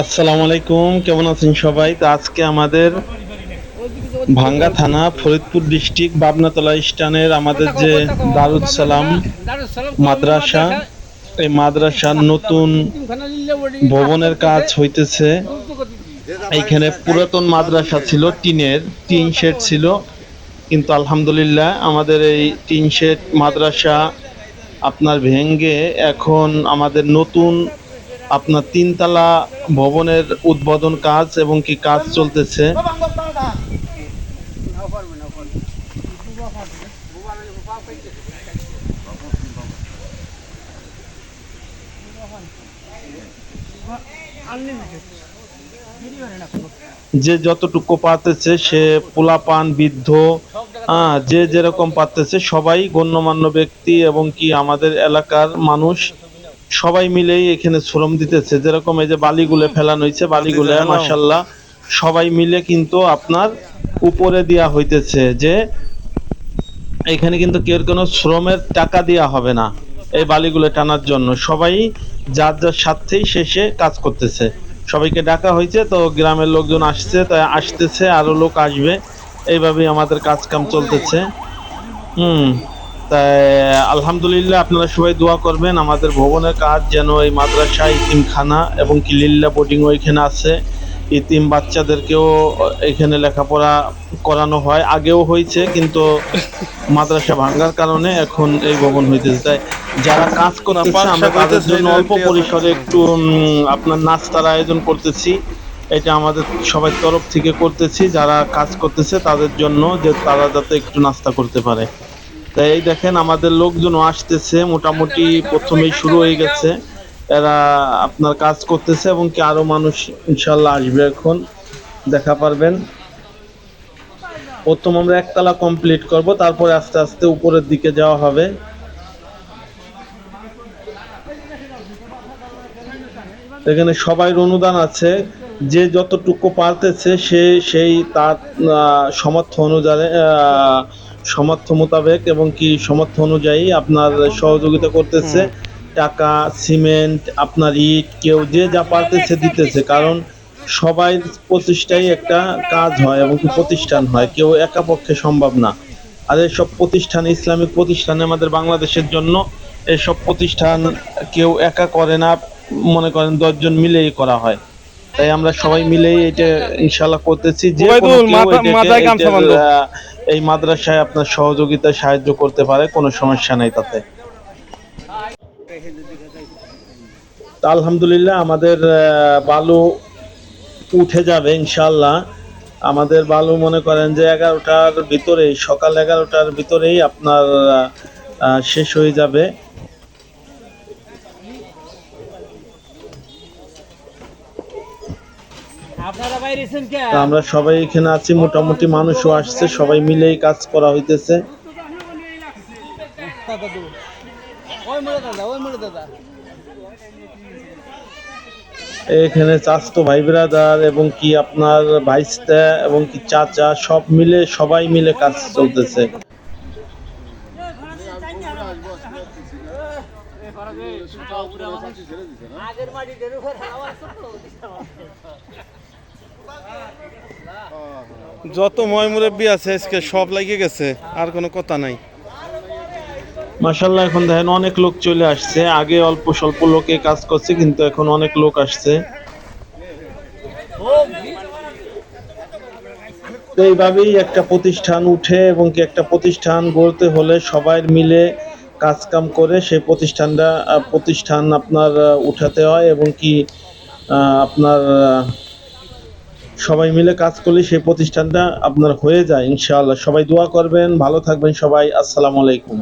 আসসালামু আলাইকুম, কেমন আছেন সবাই? তো আজকে আমাদের ভাঙ্গা থানা, ফরিদপুর ডিস্ট্রিক্ট, বাবনাতলা স্টানের আমাদের যে দারুদ সালাম মাদ্রাসা, এই মাদ্রাসার নতুন ভবনের কাজ হইতেছে। এইখানে পুরাতন মাদ্রাসা ছিল, টিনের, টিন শেড ছিল। কিন্তু আলহামদুলিল্লাহ আমাদের এই টিন শেড মাদ্রাসা আপনার ভেঙ্গে এখন আমাদের নতুন আপনার তিনতলা ভবনের উদ্বোধন কাজ এবং কি কাজ চলতেছে? যে যতটুকু পাতেছে সে পোলাপান, বৃদ্ধ হ্যাঁ যে যেরকম পারতেছে, সবাই গণ্যমান্য ব্যক্তি এবং কি আমাদের এলাকার মানুষ সবাই মিলেই এখানে শ্রম দিতেছে। যেরকম এই যে বালিগুলো ফেলানো হয়েছে বালিগুলো মাসাল্লাহ সবাই মিলে কিন্তু আপনার উপরে দেওয়া হইতেছে যে এখানে কিন্তু কেউ কোনো শ্রমের টাকা দেওয়া হবে না এই বালিগুলো টানার জন্য। সবাই যার যার স্বার্থেই শেষে কাজ করতেছে। সবাইকে ডাকা হয়েছে তো গ্রামের লোকজন আসছে তাই আসতেছে আরও লোক আসবে। এইভাবেই আমাদের কাজ কাম চলতেছে। হুম। আলহামদুলিল্লাহ আপনারা সবাই দোয়া করবেন। আমাদের ভবনের কাজ যেন এই মাদ্রাসা ইতিমখানা এবং কি লিল্লা বোর্ডিং ওইখানে আছে। ইতিম বাচ্চাদেরকেও এখানে লেখাপড়া করানো হয়। আগেও হয়েছে কিন্তু মাদ্রাসা ভাঙ্গার কারণে এখন এই ভবন হইতেছে। তাই যারা কাজ করতেছে আমরা তাদের জন্য অল্প পরিসরে একটু আপনার নাস্তার আয়োজন করতেছি। এটা আমাদের সবাই তরফ থেকে করতেছি। যারা কাজ করতেছে তাদের জন্য যে তারা যাতে একটু নাস্তা করতে পারে। তাই এই দেখেন আমাদের লোকজনও আসতেছে, মোটামুটি প্রথমেই শুরু হয়ে গেছে। এরা আপনার কাজ করতেছে এবং কি আরও মানুষ ইনশাল্লাহ আসবে এখন। দেখা পারবেন। প্রথম আমরা একতলা কমপ্লিট করব, তারপরে আস্তে আস্তে উপরের দিকে যাওয়া হবে। এখানে সবাই অনুদান আছে, যে যতটুকু পারতেছে সে সেই তার সমর্থ অনুযায়ী সমর্থ মোতাবেক এবং কি সমর্থ অনুযায়ী আপনার সহযোগিতা করতেছে। টাকা, সিমেন্ট, আপনার ইট, কেউ যে যা পারতেছে দিতেছে। কারণ সবাই প্রতিষ্ঠাই একটা কাজ হয় এবং প্রতিষ্ঠান হয়। কেউ একা পক্ষে সম্ভব না। আর এসব প্রতিষ্ঠান, ইসলামিক প্রতিষ্ঠান আমাদের বাংলাদেশের জন্য এসব প্রতিষ্ঠান কেউ একা করে না। মনে করেন দশজন মিলেই করা হয়। তাই আমরা সবাই মিলেই এটা ইনশাল্লাহ করতেছি। যে এই মাদ্রাসায় আপনার সহযোগিতায় সাহায্য করতে পারে কোনো সমস্যা নেই তাতে। আলহামদুলিল্লাহ আমাদের বালু উঠে যাবে ইনশাল্লাহ আমাদের বালু মনে করেন যে এগারোটার ভিতরেই সকাল এগারোটার ভিতরেই আপনার শেষ হয়ে যাবে আপনারা বাইরেছেন কে তা আমরা সবাই এখানে আছি মোটামুটি মানুষও আসছে সবাই মিলেই কাজ করা হইতেছে। এখানে চাচতো ভাই ব্রাদার এবং কি আপনার ভাইস্তা এবং কি চাচা সব মিলে সবাই মিলে কাজ চলতেছে। আগের মাটি যত ময়মুরব্বী আছে, আজকে সব লাগিয়ে গেছে, আর কোনো কথা নাই। মাসাল্লাহ এখন দেখেন অনেক লোক চলে আসছে। আগে অল্প স্বল্প লোকে কাজ করছে, কিন্তু এখন অনেক লোক আসছে। এইভাবেই একটা প্রতিষ্ঠান উঠে, এবং কি একটা প্রতিষ্ঠান গড়তে হলে সবাই মিলে কাজ কাম করে সেই প্রতিষ্ঠানটা প্রতিষ্ঠান আপনার উঠাতে হয়, এবং কি আপনার সবাই মিলে কাজ করলে সেই প্রতিষ্ঠানটা আপনার হয়ে যায়, ইনশাআল্লাহ। সবাই দোয়া করবেন, ভালো থাকবেন সবাই। আসসালামু আলাইকুম।